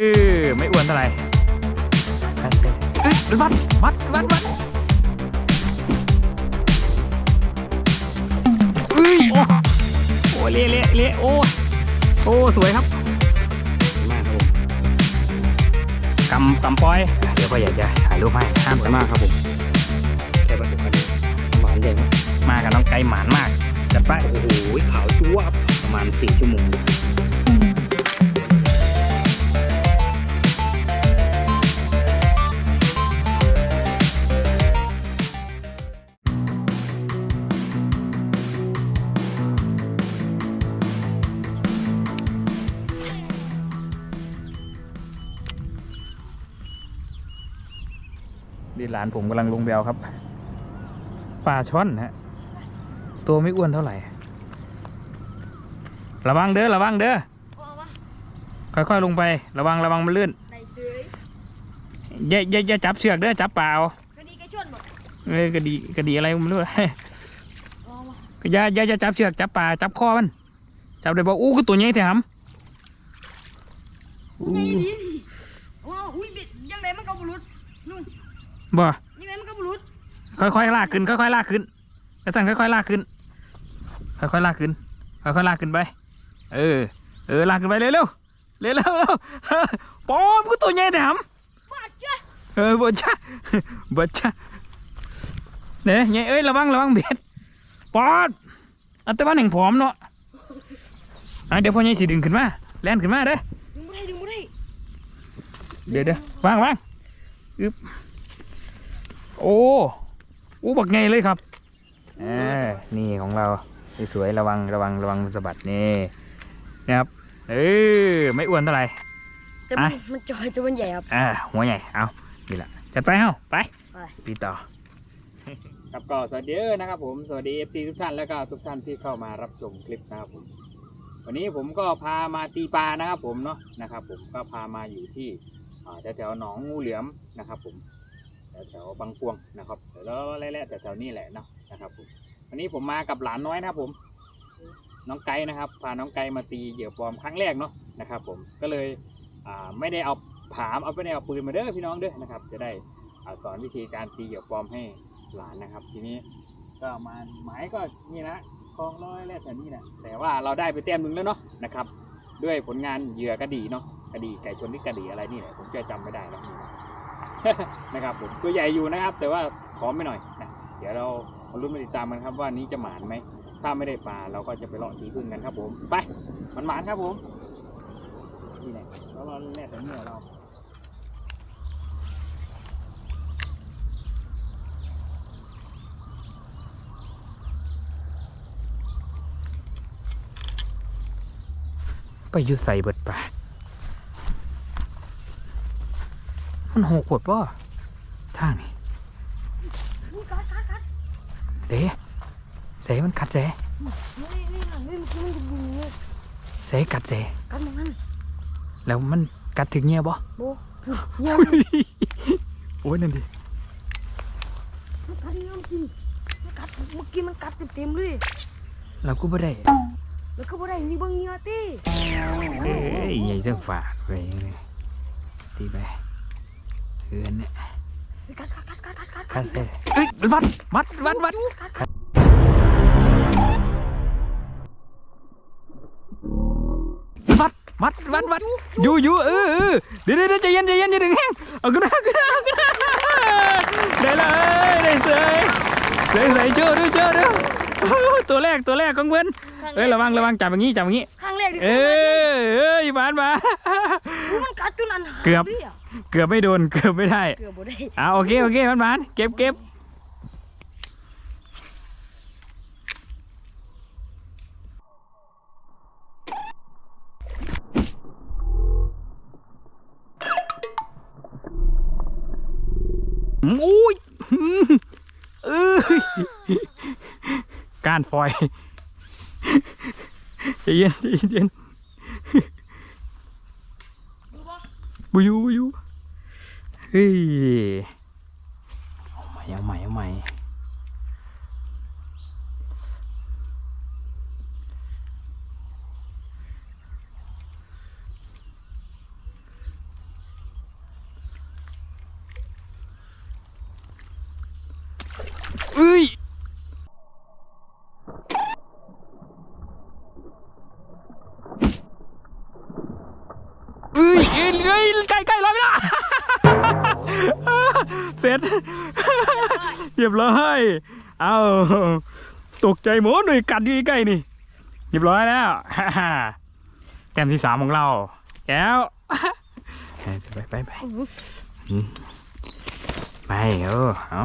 เออไม่อ้วนเท่าไหร่เอ้ยวัดวัดวัดวัดเอ้ยโอ้โอ้เละเละเละโอ้โอ้สวยครับมากครับผมกำกำปอย เดี๋ยวพ่ออยากจะถ่ายรูปให้ห้ามสวยมากครับผมแค่ประสบการณ์หวานเลยนะมากับน้องไก่หมานมากจัดไปโอ้โหขาวจั๊วประมาณสี่ชั่วโมง ดีหลานผมกำลังลงแบวครับปลาช่อนฮะตัวไม่อ้วนเท่าไหร่ ระวังเด้อระวังเด้อโอ้วะค่อยๆลงไประวังระวังมันลื่นในเตยอย่าอย่าอย่าจับเชือกเด้อจับเปล่าคดีกระชวนหมดเอ้ยกระดีกระดีอะไรไม่รู้โอ้วะอย่าอย่าอย่าจับเชือกจับปลาจับคอมันจับได้บอกอู้คือตัวใหญ่แท้หำอู้ไงดีดิโอ้อุ้ยบิดยังไงมันก็บรุษนู่น บ่ยังไงมันก็บรุษค่อยๆลากขึ้นค่อยๆลากขึ้นกระสันค่อยๆลากขึ้น ค่อยๆลากขึ้นค่อยๆลากขึ้นไป เออ เออลากขึ้นไปเร็วๆเร็วๆเร็วๆเร็วๆปอมคือตัวใหญ่แท้หำฟาดจ้ะเออบดจ้าบดจ้าเนี่ยไงเอ้ยระวังระวังเบียดปอดอันแต่ว่าหนึ่งผอมเนาะอะเดี๋ยวพ่อใหญ่สิดึงขึ้นมาแล่นขึ้นมาเด้อดึงไม่ได้ดึงไม่ได้เดี๋ยวเดี๋ยววางวางอึบ โอ้โอ้บักไงเลยครับเออนี่ของเราสวยๆระวังระวังระวังสะบัดนี่นะครับเออไม่อ้วนเท่าไหร่แต่อะมันมันจอยตัวมันใหญ่ครับอ่าหัวใหญ่เอานี่แหละจัดไปเฮ้าไปไปตีต่อครับก็สวัสดีนะครับผมสวัสดี FC ทุกท่านแล้วก็ทุกท่านที่เข้ามารับชมคลิปนะครับผมวันนี้ผมก็พามาตีปลานะครับผมเนาะนะครับผมก็พามาอยู่ที่อ่าแถวๆหนองงูเหลือมนะครับผม แถวบางพวงนะครับแล้วแหละๆแถวๆนี่แหละเนาะนะครับผมวันนี้ผมมากับหลานน้อยนะครับผม น้องไก่นะครับพาน้องไก่มาตีเหยื่อปลอมครั้งแรกเนาะนะครับ ผมก็เลยไม่ได้เอาผามเอาไม่ได้เอาปืนมาเด้อพี่น้องเด้อนะครับ จะได้อสอนวิธีการตีเหยื่อปลอมให้หลานนะครับ ทีนี้ก็มาหมายก็นี่นะคลองร้อยแรกแถวนี้นะแต่ว่าเราได้ไปแต้มหนึ่งแล้วเนาะนะครับ ด้วยผลงานเหยื่อกระดีเนาะกระดีไก่ชนที่กระดีอะไรนี่แหละผมจะจำไม่ได้แล้ว นะครับผมตัวใหญ่อยู่นะครับ แต่ว่าพร้อมไม่หน่อยนะเดี๋ยวเรามาลุ้นมาติดตามกันครับว่านี้จะหมานไหมถ้าไม่ได้ปลาเราก็จะไปเลาะตีพึ่งกันครับ ผมไปมันหมานครับผมนี่แหละแล้วเราแล่แต่เนี่ยเราไปอยู่ใส่เบิดป่า มันหกขวดป่ะทางนี่เด้เสมันกัดเสเสกัดเสกัดมันแล้วมันกัดถึงเงี้ยบ่โบเยี่ยโอ้ยนั่นดิมันกัดยี่ยมจริงมันกัดเมื่อกี้มันกัดเต็มๆเลยเราก็ไม่ได้แล้วก็บ่ได้นี่เบิ่งเงื่อติเอ้ยใหญ่จังฝากไปนี่ตีไป เอือนเนี่ยกัดกัดกัดกัดกัดกัดคัดเสเอ้ยวัดวัดวัดวัดกัดกัดวัดวัดวัดวัดอยู่อยู่เออเออเดี๋ยวเดี๋ยวเดี๋ยวใจเย็นใจเย็นอย่าดึงแห้งเอาขึ้นมาขึ้นมาขึ้นมาได้เลยได้เสยเสยใส่เจ้าด้วยเจ้าด้วยตัวแรกตัวแรกของเว้นเอ้ยระวังระวังจับอย่างงี้จับอย่างงี้ครั้งแรกที่เอ้ยเอ้ยบานบาน มันกัดจนอันเกือบลยะเกือบไม่โดน เกือบไม่ได้เกือบบ่ได้อ่าโอเค โอเคบานบานเก็บเก็บอุ้ยเอ้ยการฟอยใจเย็นใจเย็น ดู บ่บุยูบุยูเฮ้ยเอาใหม่เอาใหม่เอาใหม่ เอ้ยเอ้ยเอ้ยเอ้ยใกล้ใกล้ร้อยไปละ เสร็จเรียบร้อยเอาตกใจหมดหน่อยกัดอยู่ใกล้ๆนี่เรียบร้อยแล้วแต้มที่สามของเราแก้วไปไปไปอืมไปเออเอา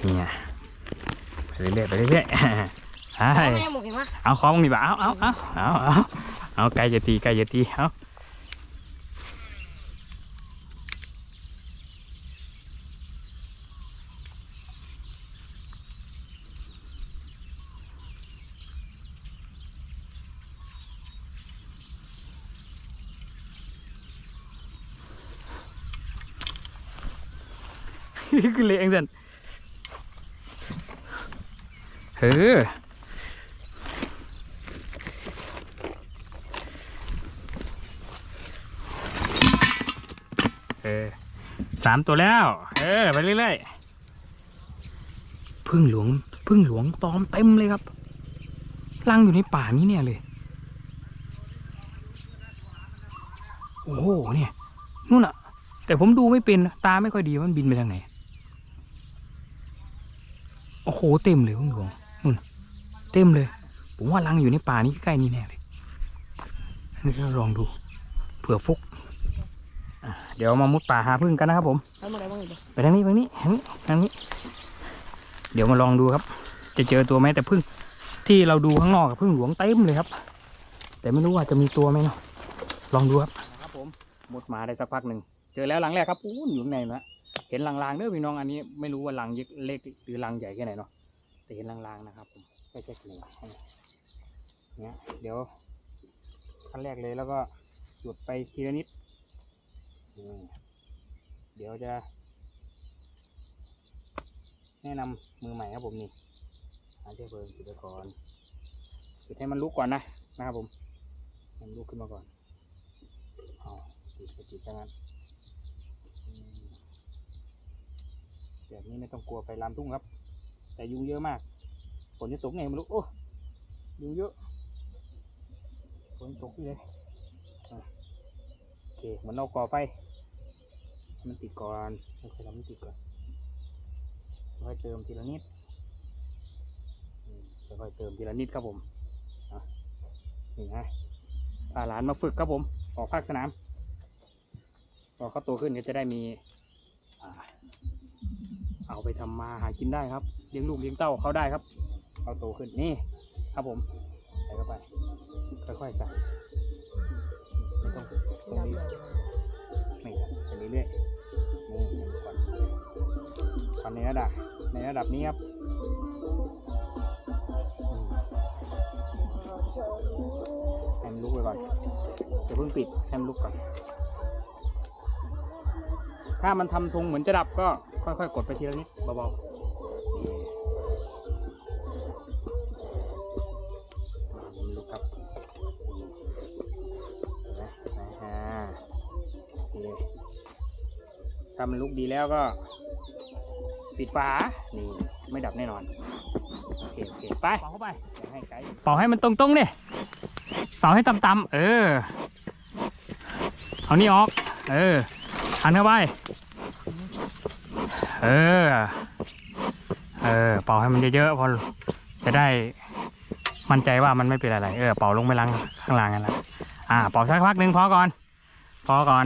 เนี่ยไปเรื่อยๆไปเรื่อยๆเอาใช่แม่หมกเห็นไหมเอาของมึงดีกว่าเอาเอาเอาเอาเอาเอาไกลจะตีไกลจะตีเอา คือเละเองสันเออเออสามตัวแล้ว เออ ไปเรื่อยๆพึ่งหลวงพึ่งหลวงตอมเต็มเลยครับลังอยู่ในป่านี้เนี่ยเลย โอ้โหเนี่ยนู่นอะแต่ผมดูไม่เป็นตาไม่ค่อยดีว่ามันบินไปทางไหน โอ้โหเต็มเลยพึ่งหลวงนู่นเต็มเลย ผมว่ารังอยู่ในป่านี้ใกล้ๆนี่แน่เลยนี่เราลองดู เผื่อฟุกอะเดี๋ยวมามุดป่าหาพึ่งกันนะครับผมเอามาอะไรบ้างอีกบ่ไปทางนี้ไปทางนี้ทางนี้ทางนี้ เดี๋ยวมาลองดูครับ จะเจอตัวไหมแต่พึ่งที่เราดูข้างนอกกับพึ่งหลวงเต็มเลยครับ แต่ไม่รู้ว่าจะมีตัวไหมเนาะลองดูครับครับผมมุดมาได้สักพักหนึ่งเจอแล้วหลังแรกครับอู้อยู่ข้างในนะ เห็นลางๆเด้อพี่น้องอันนี้ไม่รู้ว่าลังเล็กหรือลังใหญ่แค่ไหนเนาะแต่เห็นลางๆนะครับผมไม่ใช่กลัวเนี่ยเดี๋ยวขั้นแรกเลยแล้วก็จุดไปทีละนิดเดี๋ยวจะ แนะนำมือใหม่ครับผมนี่หาเชื้อเพลิงจุดก่อนจุดให้มันลุกก่อนนะนะครับผมมันลุกขึ้นมาก่อนเอาจุดไปจุดซะงั้นอืม แบบนี้ไม่ต้องกลัวไฟลามทุ่งครับ แต่ยุงเยอะมากฝนจะตกไงไม่รู้โอ้ยุงเยอะฝนตกเลยโอเคเหมือนเราก่อไฟมันติดก่อนค่อยๆทำให้มันติดก่อนค่อยเติมทีละนิดค่อยๆเติมทีละนิดครับผมนี่ฮะพาหลานมาฝึกครับผม ออกภาคสนามพอเขาโตขึ้นก็จะได้มี เอาไปทำมาหากินได้ครับเลี้ยงลูกเลี้ยงเต้าเขาได้ครับเขาโตขึ้นนี่ครับผมใส่เข้าไปค่อยๆใส่ไม่ต้องต้องรีบไม่ครับไปเรื่อยๆนี่ให้มันก่อนในระดับในระดับนี้ครับอืมให้มันลุกไปก่อนจะเพิ่งปิดให้มันลุกก่อน ถ้ามันทำทรงเหมือนจะดับก็ ค่อยๆ กดไปทีละนิดเบาๆนี่มันลุกครับนไหมอ่าโอเคถ้ามันลุกดีแล้วก็ ปิดฝา นี่ ไม่ดับแน่นอน โอเคโอเคไป เป่าเข้าไป ให้ไกลเป่าให้มันตรงๆดิเป่าให้ต่ำๆเออ เอานี่ออก เออหันเข้าไป เออ เออ เป่าให้มันเยอะๆพอจะได้มั่นใจว่ามันไม่เป็นอะไร เออ เป่าลงไปล้างข้างล่างกันละอ่า เป่าสักพักหนึ่งพอก่อน พอก่อน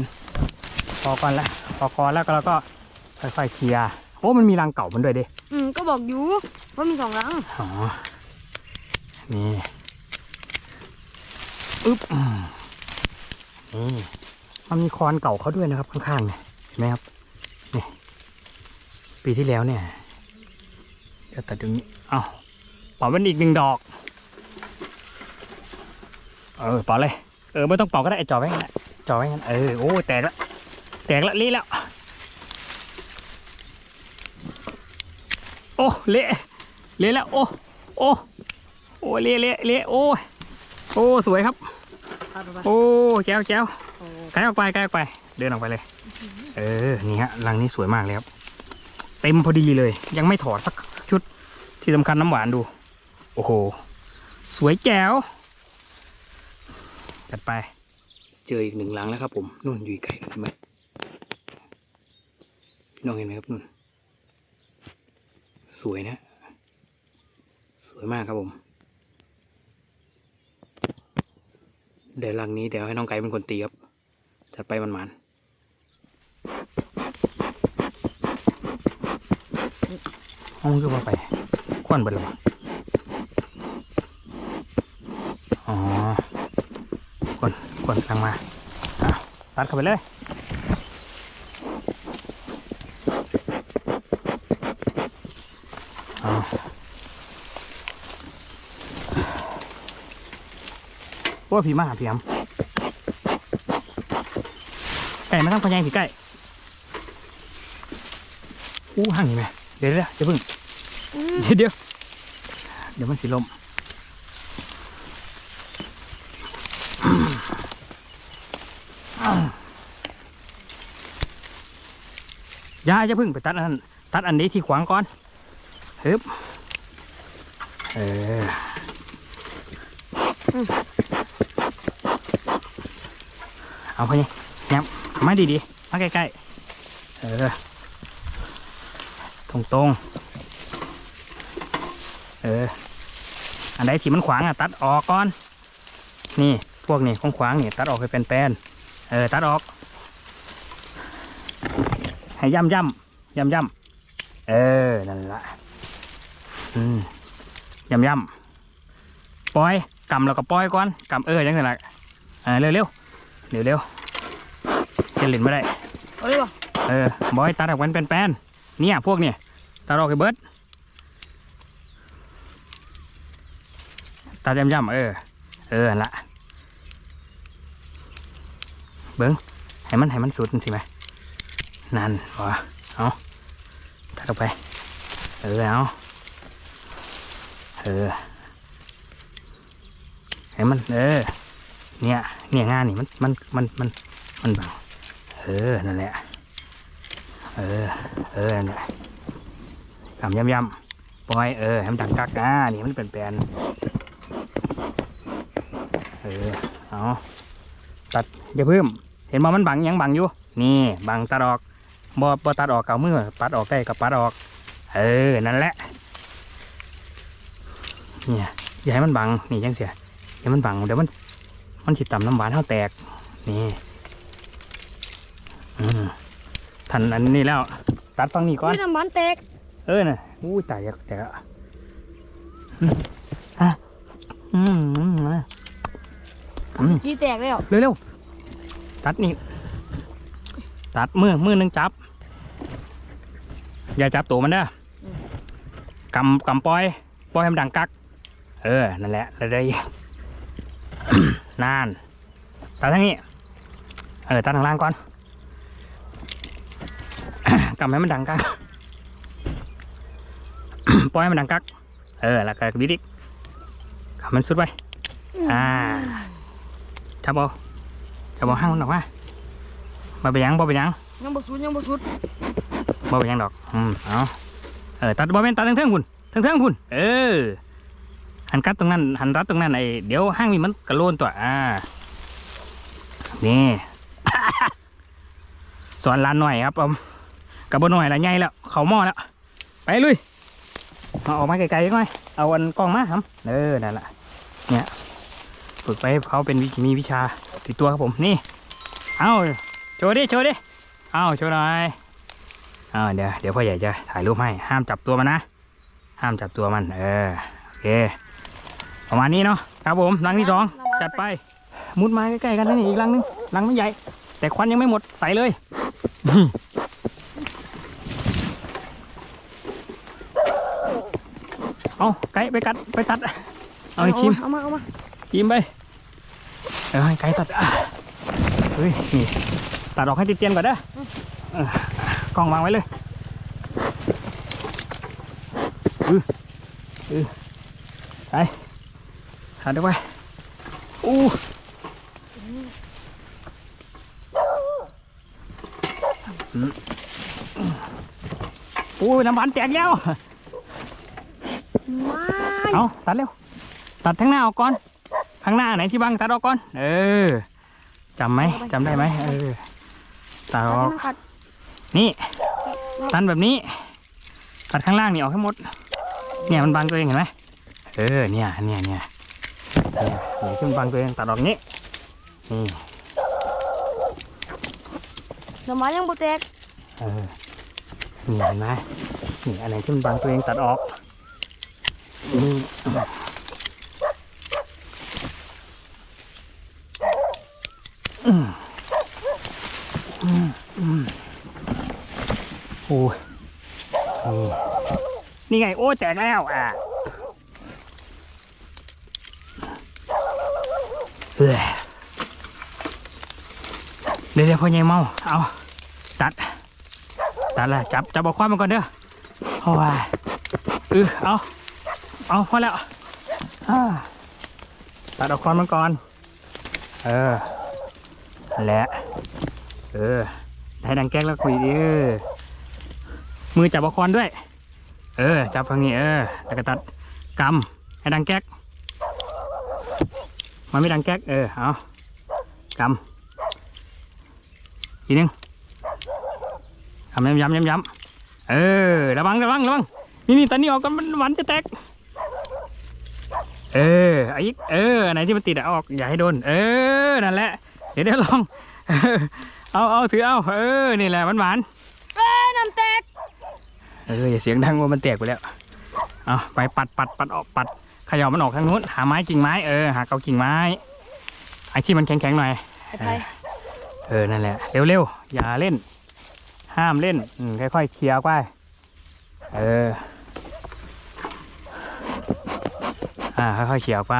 พอก่อนละพอก่อนแล้วก็เราก็ค่อยๆเคลียร์ โอ้ มันมีรังเก่ามันด้วยดิ อืม ก็บอกอยู่ว่ามีสองรัง อ๋อ นี่อึ๊บอืมนี่มันมีคอนเก่าเขาด้วยนะครับข้างๆเนี่ยเห็นไหมครับนี่ ปีที่แล้วเนี่ยเดี๋ยวตัดตรงนี้เอ้าเป่าเป็นอีกหนึ่งดอก เออเป่าเลยเออไม่ต้องเป่าก็ได้ไอ้จ่อไว้งั้นแหละจ่อไว้งั้นเออโอ้แตกละแตกละเละแล้วโอ้เละเละแล้วโอ้โอ้โอ้เละเละเละโอ้ยโอ้สวยครับเอาไปไปโอ้แจ้วแจ้วโอ้ไกลออกไปไกลออกไป เดินออกไปเลย เออนี่ฮะรังนี้สวยมากเลยครับ เต็มพอดีเลย ยังไม่ถอดสักชุดที่สำคัญน้ำหวานดู โอ้โห สวยแจ๋วจัดไป เจออีกหนึ่งหลังแล้วครับผมนู่นอยู่ไกลเห็นไหมพี่น้องเห็นไหมครับนู่น สวยนะ สวยมากครับผม เดี๋ยวหลังนี้เดี๋ยวให้น้องไก่เป็นคนตีครับ จัดไปมันมัน ห้องก็มาไปควันเบิดแล้วบ่อ๋อควันควันกลางมาอะตัดเข้าไปเลยว่าผีมาหาผียำไก่มาทั้งพะยังผีไก่อู้ห่างนี่ไหมเดี๋ยวเดี๋ยวเดี๋ยวเพิ่ง ดี๋ยวเดี๋ยวเดี๋ยวมันสิลมอย่าจะพึ่งไปตัดอันนั้นตัดอันนี้ที่ขวางก่อนฮึบเอออเอาไปนี่ยับมาดีๆมาใกล้ๆเออตรงตรงๆเออ อันใดที่มันขวางอะตัดออกก่อน นี่พวกนี้ของขวางนี่ตัดออกให้เป็นแปนๆเออตัดออก ให้ย่ำย่ำย่ำย่ำเออนั่นละอืมย่ำย่ำปล่อยกำแล้วก็ปล่อยก่อนกำเออยังไงล่ะเออเร็วเร็วเร็วเร็วจะเล่นไม่ได้เอาเลยป่ะเออบอยตัดออกเป็นแปนๆเนี่ยพวกเนี่ยตัดออกให้เบิด ตัดย่ำๆเออ เออละเบิ้งให้มันให้มันสุดสิไหมนั่นวะเอาตัดออกไป เออเอาเออให้มันเออ เนี่ยเนี่ยงานนี่มันมันมันมันมันบังเออนั่นแหละเออเออนั่นแหละทำย่ำๆปล่อยเออให้มันดังกักอ่านี่มันเป็นแปลนเออ เอาตัดอย่าเพิ่ม เห็นบ่มันบังหยังบังอยู่ นี่บังตัดออกบ่บ่ตัดออกเก่ามือปัดออกได้กับปัดออก เออ นั่นแหละ เนี่ยอย่าให้มันบัง นี่ยังเสียอย่ามันบัง เดี๋ยวมัน มันสิต่ำน้ำหวานเท่าแตก นี่อืมทันอันนี้แล้ว ตัดฟังนี้ก่อนนี่น้ำมันแตก เออน่ะอู้ตายอยากแต่ละอืมอะอืมอืม อะอืมจีแตกแล้ว เร็วๆ ตัดนี่ ตัดมือ มือหนึงจับ อย่าจับตัวมันเด้อกำกำปล่อย ปล่อยให้มันดังกัก เออ นั่นแหละแล้วได้นาน ตัดทางนี้ เออ ตัดทางล่างก่อน กำให้มันดังกัก ปล่อยให้มันดังกัก เออ แล้วก็วิดิกกำมันสุดไปอ่า จับเอาจับเอาห้างมันออกมาบ่ไปนหยังบ่ไปนหยังยังบ่สุดยังบ่สุดบ่ไปนหยังดอกอืมเอาเออตัดบ่เป็นตัดทั้งเทิงๆพุ่นทั้งเทิงๆพุ่นเออหันกัดตรงนั้นหันรัดตรงนั้นไอ้เดี๋ยวห้างมีมันกระโลนตัวอ่านี่สอนหลานหน่อยครับผมกับบ่หน่อยละใหญ่แล้วเขาหม้อแล้วไปลุยมาออกมาไกลๆหน่อยเอาอันกล้องมาครับเออนั่นแหละเนี่ย ฝึกไปให้เขาเป็นวิมีวิชาติดตัวครับผมนี่ เอาโชว์ดิโชว์ดิเอาโชว์หน่อยเอาเดี๋ยวเดี๋ยวพ่อใหญ่จะถ่ายรูปให้ห้ามจับตัวมันนะ ห้ามจับตัวมัน เออโอเคประมาณนี้เนาะครับผมรังที่สองจัดไปมุดมาใกล้ๆกันนะนี่อีกรังนึงรังไม่ใหญ่ แต่ควันยังไม่หมดใส่เลยเอาไก่ไปกัดไปตัด เอาให้ชิมเอามาเอามาชิมไป เออให้ไก่ตัดอะเฮ้ยนี่ตัดออกให้ติดเตียนก่อนเด้อเออกล้องวางไว้เลยอืออือไปตัดได้ไว้อู้อืมอู้น้ำมันแตกแล้วไม่เอาตัดเร็ว ตัดทั้งหน้าออกก่อน ข้างหน้าไหนที่บังตัดออกก่อน เออจำไหมจำได้ไหมเออตัดอตัดอให้กมันขาดนี่ตันแบบนี้ ตัดข้างล่างนี่ออกให้หมด เนี่ยมันบังตัวเองเห็นไหมเออเนี่ยเนี่ยเนี่ยเนี่ยเนี่ยที่มันบังตัวเองตัดออกนี้นี่หน่อไม้ยังบ่แตกเออนี่เห็นไหมนี่อันไหนที่มันบังตัวเองตัดออกนี่อืมอืมอืม โอ้ยนี่นี่ไง โอ้แตกแล้วอะเดี๋ยวเดี๋ยวพ่อใหญ่เมา เอา ตัด ตัดละจับ จับเอาความมันก่อนเด้อโอ้ยเออเอา เอาพอแล้วตัดเอาความมันก่อน เออและเออให้ดังแก๊กแล้วคุยดิเออ มือจับเอาคอนด้วย เออ จับทางนี้เออแล้วก็ตัดกำให้ดังแก๊ก มันไม่ดังแก๊ก เออ เอากำอีกนึงทำย้ำย้ำย้ำย้ำเออ ระวัง ระวัง ระวัง นี่นี่ตอนนี้ออกกันมันหวานจะแตก เออไอ้อีกเออไหนที่มันติดอะเอาออก อย่าให้โดน เออ นั่นแหละ เดี๋ยวเดี๋ยวลอง เอาเอาถือเอา เออ นี่แหละหวานหวานเอ้ยนั่นแตก เอออย่าเสียงดังว่ามันแตกไปแล้วเอาไปปัดปัดปัดออกปัดเขย่ามันออกทางนู้นหาไม้กิ่งไม้เออหาเกากิ่งไม้ไอ้ที่มันแข็งๆหน่อยไอ้ไผ่เออนั่นแหละเร็วๆอย่าเล่น ห้ามเล่นอืมค่อยๆเคลียร์ไปเอออ่าค่อยๆเคลียร์ไป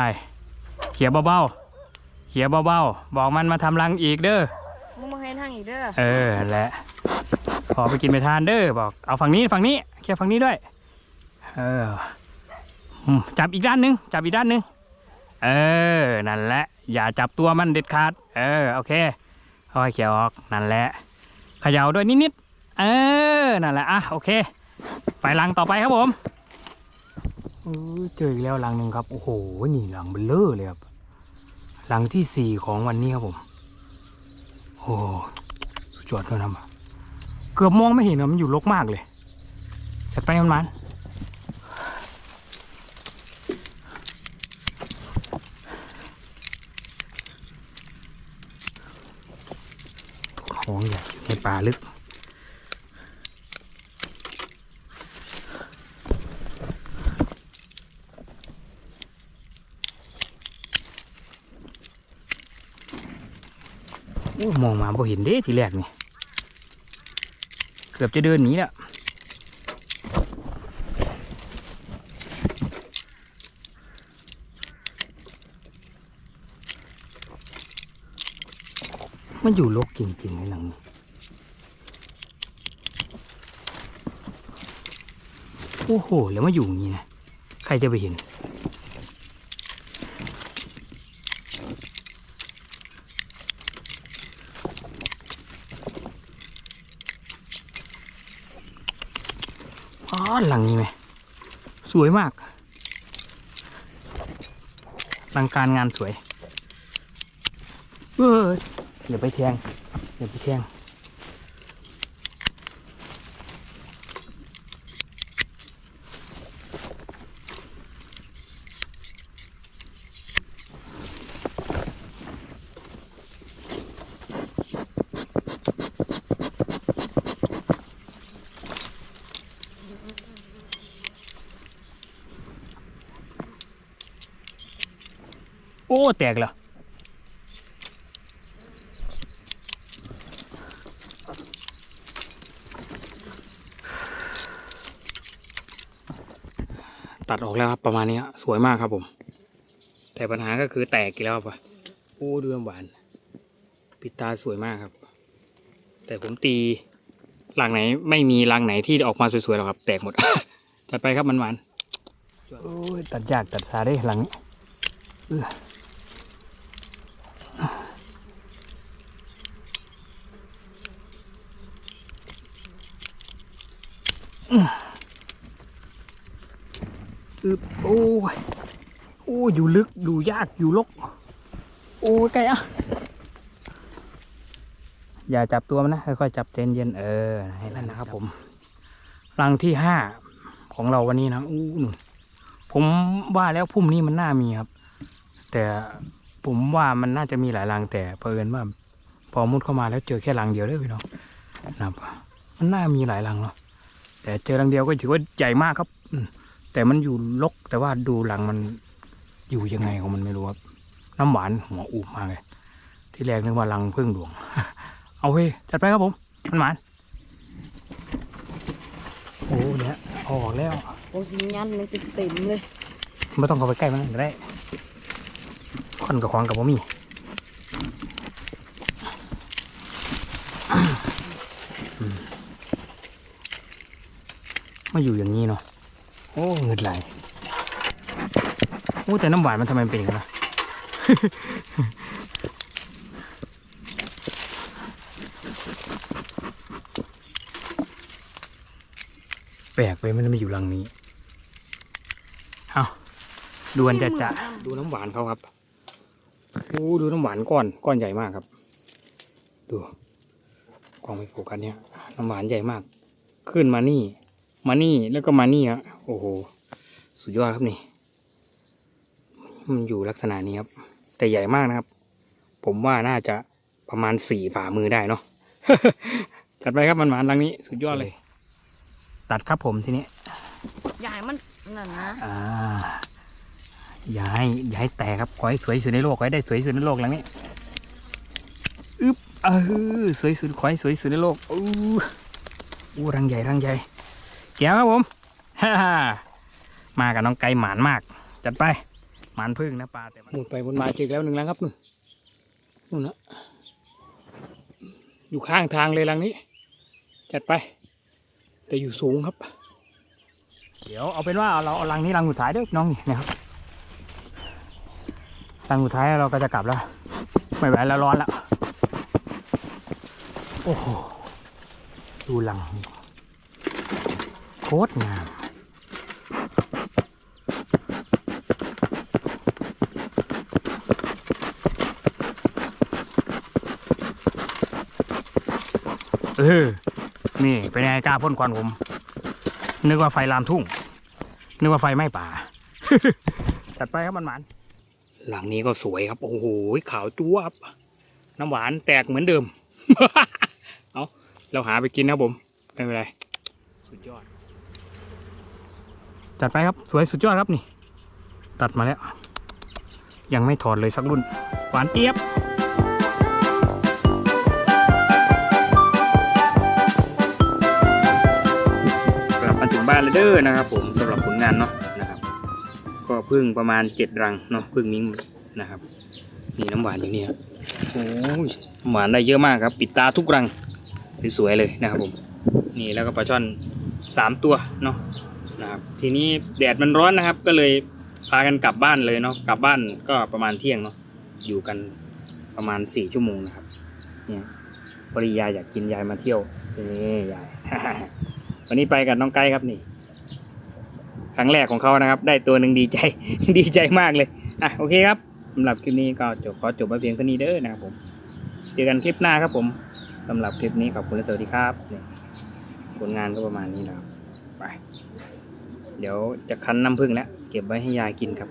เคลียร์เบาๆเคลียร์เบาๆบอกมันมาทำรังอีกเด้อมึงมาให้ทางอีกเด้อเออนั่นแหละ ขอไปกินไปทานเด้อบอก เอาฝั่งนี้ฝั่งนี้เคลียร์ฝั่งนี้ด้วย เออจับอีกด้านหนึง จับอีกด้านหนึง เออ นั่นแหละ อย่าจับตัวมันเด็ดขาด เออ โอเคค่อยเขี่ยออก นั่นแหละเขย่าด้วยนิดๆ เออ นั่นแหละ อะ โอเค ไปลังต่อไปครับผมเจออีกแล้วลังหนึ่งครับ โอ้โห นี่ลังเบลเลอร์เลยครับ ลังที่สี่ของวันนี้ครับผม โอ้สุดยอดเลยนะ เกือบมองไม่เห็นนะมันอยู่รกมากเลย จัดไปมันมันของใหญ่ในป่าลึกมองมาบ่เห็นเด้ทีแรกนี่ เกือบจะเดินหนีแล้วมันอยู่ลกจริงๆในหลังนี้โอ้โห แล้วมาอยู่อย่างนี้นะ ใครจะไปเห็น อ๋อหลังนี้ไหม สวยมากลังการงานสวยเอ้ยอย่าไปแทงอย่าไปแทง แตกเหรอตัดออกแล้วครับประมาณนี้ฮะสวยมากครับผม แต่ปัญหาก็คือแตกอีกแล้วครับโอ้ดูน้ำหวานปิดตาสวยมากครับ แต่ผมตีหลังไหนไม่มีหลังไหนที่ออกมาสวยๆหรอกครับ แตกหมด จัดไปครับมันหวานโอ้ยตัดยากตัดซาได้หลังนี้ อื้ออึบโอ้ยโอ้อยู่ลึก อยู่ยาก อยู่ลก โอ้ไกลอะ อย่าจับตัวมันนะ ค่อยๆจับเจนเย็นๆเออ ให้นั่นนะครับ ผม รังที่ห้าของเราวันนี้นะอู้หนผมว่าแล้วพุ่มนี้มันน่ามีครับ แต่ผมว่ามันน่าจะมีหลายรังแต่เผอิญว่า พอมุดเข้ามาแล้วเจอแค่รังเดียวเลยพี่น้องนะครับมันน่ามีหลายรังเนาะ แต่เจอรังเดียวก็ถือว่าใหญ่มากครับอืมแต่มันอยู่ลกแต่ว่าดูรังมันอยู่ยังไงของมันไม่รู้ครับน้ำหวานหัวอุบมากเลยที่แรกนึกว่ารังพึ่งหลวง เอาเฮ้ยจัดไปครับผมมันหวานโอ้เนี่ยเอาออกแล้วโอ้สิยันเลยเต็มๆเลยไม่ต้องเข้าไปใกล้มันก็ได้คอนกับของกับผมมี มาอยู่อย่างนี้เนาะโอ้เงินไหลโอ้แต่น้ำหวานมันทำไมเป็นอย่างนั้นะแปลกไปมันไม่อยู่รังนี้เอาดวนจะจะดูน้ำหวานเขาครับโอ้ดูน้ำหวานก้อนก้อนใหญ่มากครับ ดูกล้องไม่โฟกัสเนี่ยน้ำหวานใหญ่มาก ขึ้นมานี่ มานี่แล้วก็มานี่ฮะโอ้โห สุดยอดครับนี่ มันอยู่ลักษณะนี้ครับ แต่ใหญ่มากนะครับ ผมว่าน่าจะประมาณสี่ฝ่ามือได้เนาะจัดไปครับมันหวานรังนี้ สุดยอดเลย ตัดครับผมทีนี้ใหญ่มันนั่นนะอ่าอย่าให้อย่าให้แตกครับขอให้สวยที่สุดในโลกขอให้ได้สวยที่สุดในโลกหลังนี้อึ๊บเออสวยสุดขอให้สวยที่สุดในโลกอู้อู้รังใหญ่รังใหญ่ เกี่ยวครับผมฮ่าฮ่ามากับน้องไก่หมานมาก จัดไป หมานพึ่งนะปลาแต่หมุดไปวนมาเจออกแล้วหนึ่งรังครับนู่นนู่นนะอยู่ข้างทางเลยรังนี้ จัดไป แต่อยู่สูงครับ เดี๋ยวเอาเป็นว่าเราเอารังนี้รังสุดท้ายเด้อน้องนี่นะครับรังสุดท้ายเราก็จะกลับแล้วไม่ไหวแล้วร้อนแล้วโอ้โหดูรังนี่โคตรงามเออ นี่เป็นไงกล้าพ่นควันผม นึกว่าไฟลามทุ่ง นึกว่าไฟไหม้ป่า จัดไปครับมันหวาน หลังนี้ก็สวยครับ โอ้โห ขาวจ้วบ น้ำหวานแตกเหมือนเดิม เอาเราหาไปกินนะครับผม ไม่เป็นไร สุดยอด จัดไปครับสวยสุดยอดครับนี่ ตัดมาแล้ว ยังไม่ถอดเลยสักรุ่น หวานเจี๊ยบกลับมาถึงบ้านแล้วเด้อนะครับ ผมสำหรับผลงานเนาะนะครับ ก็พึ่งประมาณเจ็ดรังเนาะพึ่งมิ้งนะครับนี่น้ำหวานอย่างนี้ครับโอ้ยหวานได้เยอะมากครับ ปิดตาทุกรังสวยๆเลยนะครับผม นี่แล้วก็ปลาช่อนสามตัวเนาะ นะครับ ทีนี้แดดมันร้อนนะครับ ก็เลยพากันกลับบ้านเลยเนาะกลับบ้านก็ประมาณเที่ยงเนาะอยู่กันประมาณสี่ชั่วโมงนะครับเนี่ยพอดียายอยากกินยายมาเที่ยวนี่ยาย วันนี้ไปกับน้องไก่ครับนี่ครั้งแรกของเขานะครับ ได้ตัวหนึ่งดีใจ ดีใจมากเลยอะโอเคครับสำหรับคลิปนี้ก็จบขอจบไว้เพียงเท่านี้เด้อนะครับผมเจอกันคลิปหน้าครับผมสำหรับคลิปนี้ขอบคุณและสวัสดีครับผลงานก็ประมาณนี้นะครับ ไป เดี๋ยวจะคั้นน้ำผึ้งแล้วเก็บไว้ให้ยายกินครับ